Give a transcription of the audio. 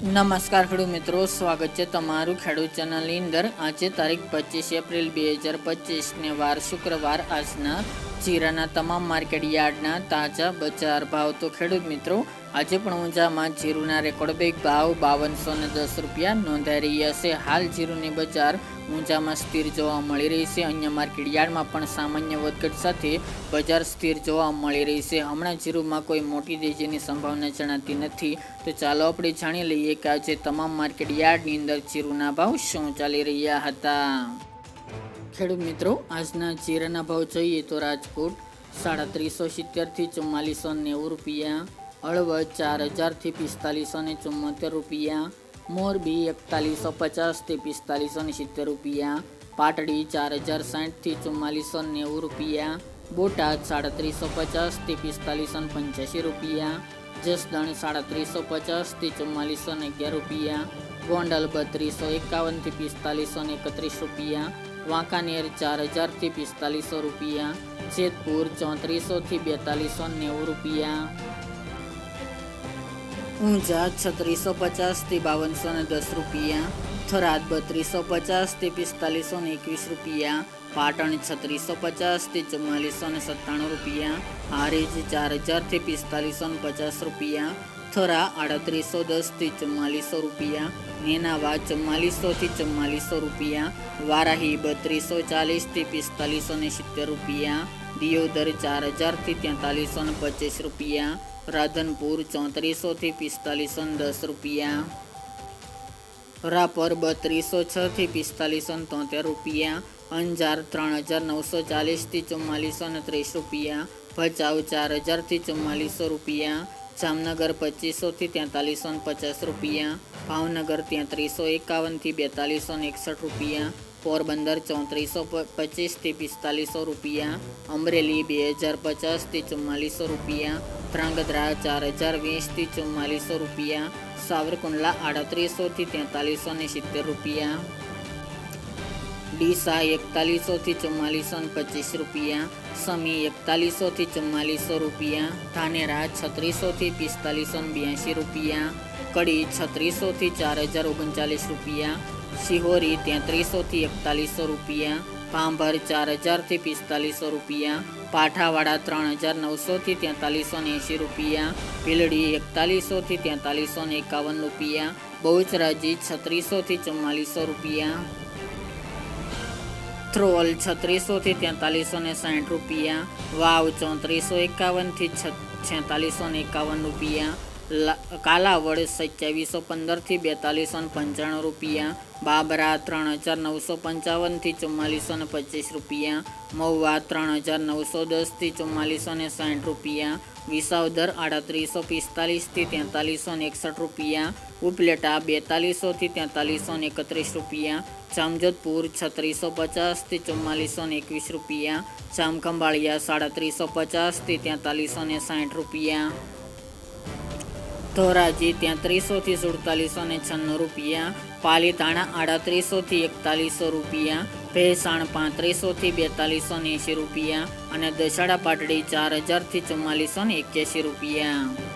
નમસ્કાર ખેડૂત મિત્રો, સ્વાગત છે તમારું ખેડૂત ચેનલની અંદર. આજે તારીખ પચીસ એપ્રિલ બે હજાર પચીસને વાર શુક્રવાર. આજના જીરાના તમામ માર્કેટ યાર્ડના તાજા બજાર ભાવ. તો ખેડૂત મિત્રો આજે પણ ઊંઝામાં જીરુના રેકોર્ડ બેગ ભાવ બાવનસો ને દસ રૂપિયા નોંધાઈ રહ્યા છે. હાલ જીરુની બજાર ઊંઝામાં સ્થિર જોવા મળી રહી છે. અન્ય માર્કેટ યાર્ડમાં પણ સામાન્ય વધઘટ સાથે બજાર સ્થિર જોવા મળી રહી છે. હમણાં જીરુમાં કોઈ મોટી તેજીની સંભાવના જણાતી નથી. તો ચાલો આપણે જાણી લઈએ કે આજે તમામ માર્કેટ યાર્ડની અંદર જીરુના ભાવ શું ચાલી રહ્યા હતા. ખેડૂત મિત્રો, આજના જીરાના ભાવ જોઈએ તો રાજકોટ સાડા ત્રીસો સિત્તેરથી ચુમ્માલીસો નેવું રૂપિયા હળવદ ચાર હજારથી પિસ્તાલીસો ને ચુમ્મોતેર રૂપિયા. મોરબી એકતાલીસો, પચાસથી પિસ્તાલીસો ને સિત્તેર રૂપિયા. પાટડી ચાર હજાર સાઠથી ચુમ્માલીસો નેવું રૂપિયા. બોટાદ સાડત્રીસો પચાસથી પિસ્તાલીસો ને પંચ્યાસી રૂપિયા. જસદણ સાડત્રીસો પચાસથી ચુમ્માલીસો ને અગિયાર રૂપિયા. ગોંડલ બત્રીસો એકાવનથી પિસ્તાલીસો ને એકત્રીસ રૂપિયા. વાંકાનેર ચાર હજારથી પિસ્તાલીસો રૂપિયા. જેતપુર ચોત્રીસોથી બેતાલીસો નેવું રૂપિયા. ઊંઝા છત્રીસો પચાસથી બાવનસો ને દસ રૂપિયા, થરાદ બત્રીસો પચાસથી પિસ્તાલીસો ને એકવીસ રૂપિયા, પાટણ છત્રીસો પચાસથી ચુમ્માલીસો ને સત્તાણું રૂપિયા, હારીજ ચાર હજારથી પિસ્તાલીસો ને પચાસ રૂપિયા, થરા આડત્રીસો દસથી ચુમ્માલીસો રૂપિયા નેનાવા ચુમ્માલીસોથી ચુમ્માલીસો રૂપિયા, વારાહી બત્રીસો ચાલીસથી પિસ્તાલીસો ને સિત્તેર રૂપિયા, દિયોદર ચાર હજારથી તેતાલીસો ને પચીસ રૂપિયા રાધનપુર ચોત્રીસોથી પિસ્તાલીસો દસ રૂપિયા. રાપર બત્રીસો છથી પિસ્તાલીસો તોતેર રૂપિયા. અંજાર ત્રણ હજાર નવસો ચાલીસથી ચુમ્માલીસો ને ત્રીસ રૂપિયા. ભચાઉ ચાર હજારથી ચુમ્માલીસો રૂપિયા. જામનગર પચીસોથી તેતાલીસો પચાસ રૂપિયા. ભાવનગર તેત્રીસો એકાવનથી બેતાલીસો એકસઠ રૂપિયા. પોરબંદર ચોત્રીસો પચીસથી પિસ્તાલીસો રૂપિયા. અમરેલી બે હજાર પચાસથી ચુમ્માલીસો રૂપિયા. ધ્રાંગધ્રા હજાર વીસથી ચુમ્માલીસો રૂપિયા. સાવરકુંડલા આડત્રીસોથી તેતાલીસો ને સિત્તેર રૂપિયા. ડીસા એકતાલીસોથી ચુમ્માલીસો ને પચીસ રૂપિયા. સમી એકતાલીસોથી ચુમ્માલીસો રૂપિયા. ધાનેરા છત્રીસોથી પિસ્તાલીસો ને બ્યાસી રૂપિયા. કડી છત્રીસોથી ચાર હજાર ઓગણચાલીસ રૂપિયા. શિહોરી તેત્રીસોથી એકતાલીસો રૂપિયા. ભાંભર ચાર હજારથી પિસ્તાલીસો રૂપિયા, પાઠાવાડા ત્રણ હજાર નવસોથી તેતાલીસો ને એંશી રૂપિયા, ભીલડી એકતાલીસોથી તેતાલીસો ને એકાવન રૂપિયા, બહુચરાજી છત્રીસોથી ચુમ્માલીસો રૂપિયા થ્રોલ છત્રીસોથી તેતાલીસો ને સાઠ રૂપિયા, વાવ ચોત્રીસો એકાવનથી છેતાલીસો ને એકાવન રૂપિયા કાલાવડ સત્યાવીસો પંદરથી બેતાલીસો પંચાણું રૂપિયા, બાબરા ત્રણ હજાર નવસો પંચાવનથી ચુમ્માલીસો ને પચીસ રૂપિયા, મહુવા ત્રણ હજાર નવસો દસથી ચુમ્માલીસો ને સાઠ રૂપિયા, વિસાવદર આડત્રીસો પિસ્તાલીસથી તેતાલીસો ને એકસઠ રૂપિયા, ઉપલેટા બેતાલીસોથી તેતાલીસો ને એકત્રીસ રૂપિયા, જામજોધપુર છત્રીસો પચાસથી ચુમ્માલીસો ને એકવીસ રૂપિયા, જામખંભાળિયા સાડત્રીસો પચાસથી તેતાલીસો ને સાઠ રૂપિયા ધોરાજી તેત્રીસોથી સુડતાલીસો ને છન્નું રૂપિયા પાલીતાણા આડત્રીસોથી એકતાલીસો રૂપિયા, ભેસાણ પાંત્રીસોથી બેતાલીસો ને એંશી રૂપિયા અને દશાડા પાટડી ચાર હજારથી ચુમ્માલીસો ને એક્યાસી રૂપિયા.